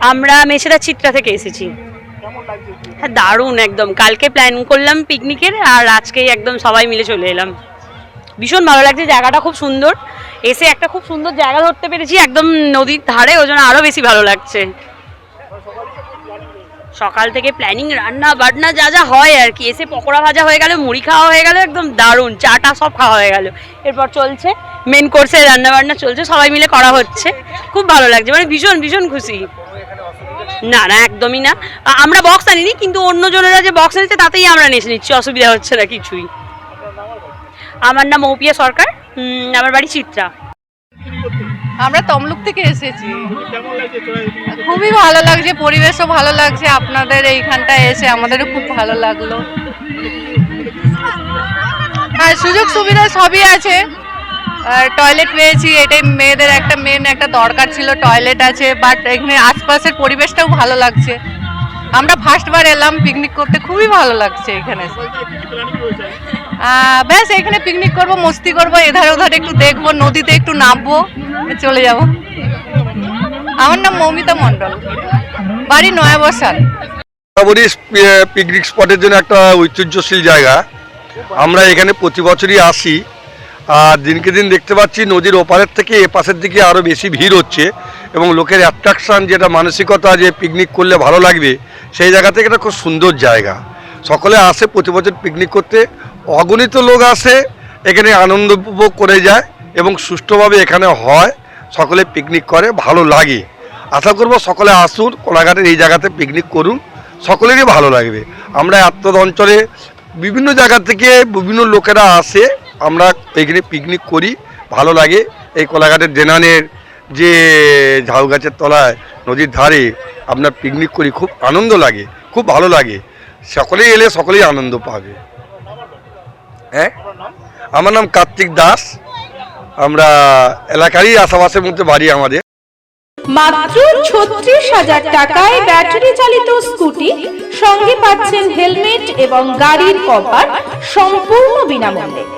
আমরা মেছেদা চিত্রা থেকে এসেছি? হ্যাঁ দারুণ একদম। কালকে প্ল্যান করলাম পিকনিকের আর আজকেই একদম সবাই মিলে চলে এলাম। ভীষণ ভালো লাগছে জায়গাটা খুব সুন্দর। এসে একটা খুব সুন্দর জায়গা ধরতে পেরেছি একদম নদীর ধারে ওই জন্য আরও বেশি ভালো লাগছে। সকাল থেকে প্ল্যানিং রান্না বান্না যা যা হয় আর কি। এসে পকোড়া ভাজা হয়ে গেল মুড়ি খাওয়া হয়ে গেল একদম দারুণ। চাটা সব খাওয়া হয়ে গেল। এরপর চলছে মেন কোর্সে রান্না বান্না চলছে সবাই মিলে করা হচ্ছে। খুব ভালো লাগছে মানে ভীষণ ভীষণ খুশি। না না একদমই না। আমরা বক্স আনিনি কিন্তু অন্য জনেরা যে বক্স এনেছে তাতেই আমরা নেচে নিচ্ছি অসুবিধা হচ্ছে না কিছুই। আমার নাম মৌপিয়া সরকার আমার বাড়ি চিত্রা। আমরা তমলুক থেকে এসেছি? খুবই ভালো লাগছে পরিবেশও ভালো লাগছে আপনাদের এইখানটায় এসে আমাদেরও খুব ভালো লাগল। হ্যাঁ সুযোগ সুবিধা সবই আছে। টয়লেট পেয়েছি, এটাই মেয়েদের একটা মেন একটা দরকার ছিল টয়লেট আছে বাট এখানে আশপাশের পরিবেশটাও ভালো লাগছে। আমরা ফার্স্টবার এলাম পিকনিক করতে, খুবই ভালো লাগছে এখানে। ব্যাস, এখানে পিকনিক করব, মস্তি করব, এধারে ওধারে একটু দেখব, নদীতে একটু নামবো, চলে যাব। আমার নাম মৌমিতা মণ্ডল। বাড়ি নয়া গোদাবরী পিকনিক স্পটের জন্য একটা ঐতিহ্যশীল জায়গা। আমরা এখানে প্রতি বছরই আসি। আর দিনকে দিন দেখতে পাচ্ছি নদীর ওপারের থেকে এ পাশের দিকে আরও বেশি ভিড় হচ্ছে এবং লোকের অ্যাট্রাকশান যেটা মানসিকতা, যে পিকনিক করলে ভালো লাগবে, সেই জায়গা থেকে এটা খুব সুন্দর জায়গা। সকলে আসে প্রতি বছর পিকনিক করতে, অগণিত লোক আসে, এখানে আনন্দ উপভোগ করে যায় এবং সুষ্ঠুভাবে এখানে হয়, সকলে পিকনিক করে, ভালো লাগে। আশা করব সকলে আসুন, কোলাঘাটের এই জায়গাতে পিকনিক করুন, সকলেরই ভালো লাগবে। আমরা এত অঞ্চলে বিভিন্ন জায়গা থেকে বিভিন্ন লোকেরা আসে আমরা এখানে পিকনিক করি, ভালো লাগে। এই কোলাঘাটের জেনানের যে ঝাউ গাছের তলায়, নদীর ধারে আপনার পিকনিক করি, খুব আনন্দ লাগে, খুব ভালো লাগে। সকলেই এলে সকলেই আনন্দ পাবে। হ্যাঁ? আমার নাম কার্তিক দাস। আমরা এলাকারই আশেপাশের মধ্যে বাড়ি আমাদের। মাত্র ছত্রিশ হাজার টাকায় ব্যাটারি চালিত স্কুটি সঙ্গে পাচ্ছেন হেলমেট এবং গাড়ির কভার সম্পূর্ণ বিনামূল্যে।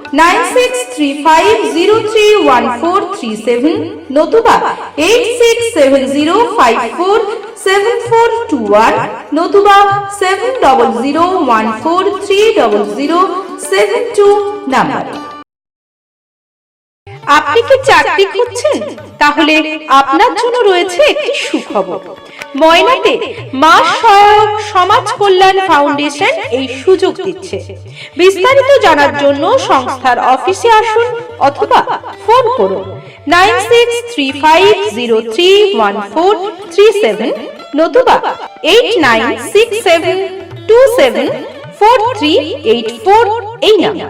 nine six three five zero three one four three seven নতুবা eight six seven zero five four seven four two one নতুবা seven double zero one four three double zero seven two নাম্বারে। আপনি কি চাকরি খুঁজছেন? তাহলে আপনার জন্য রয়েছে একটি সুখবর। ময়নাতে মা সহায়ক সমাজ কল্যাণ ফাউন্ডেশন এই সুযোগ দিচ্ছে। বিস্তারিত জানার জন্য সংস্থার অফিসে আসুন অথবা ফোন করুন। Nine six three five zero three one four three seven নতুবা eight nine six seven two seven four three eight four এই নাম্বার।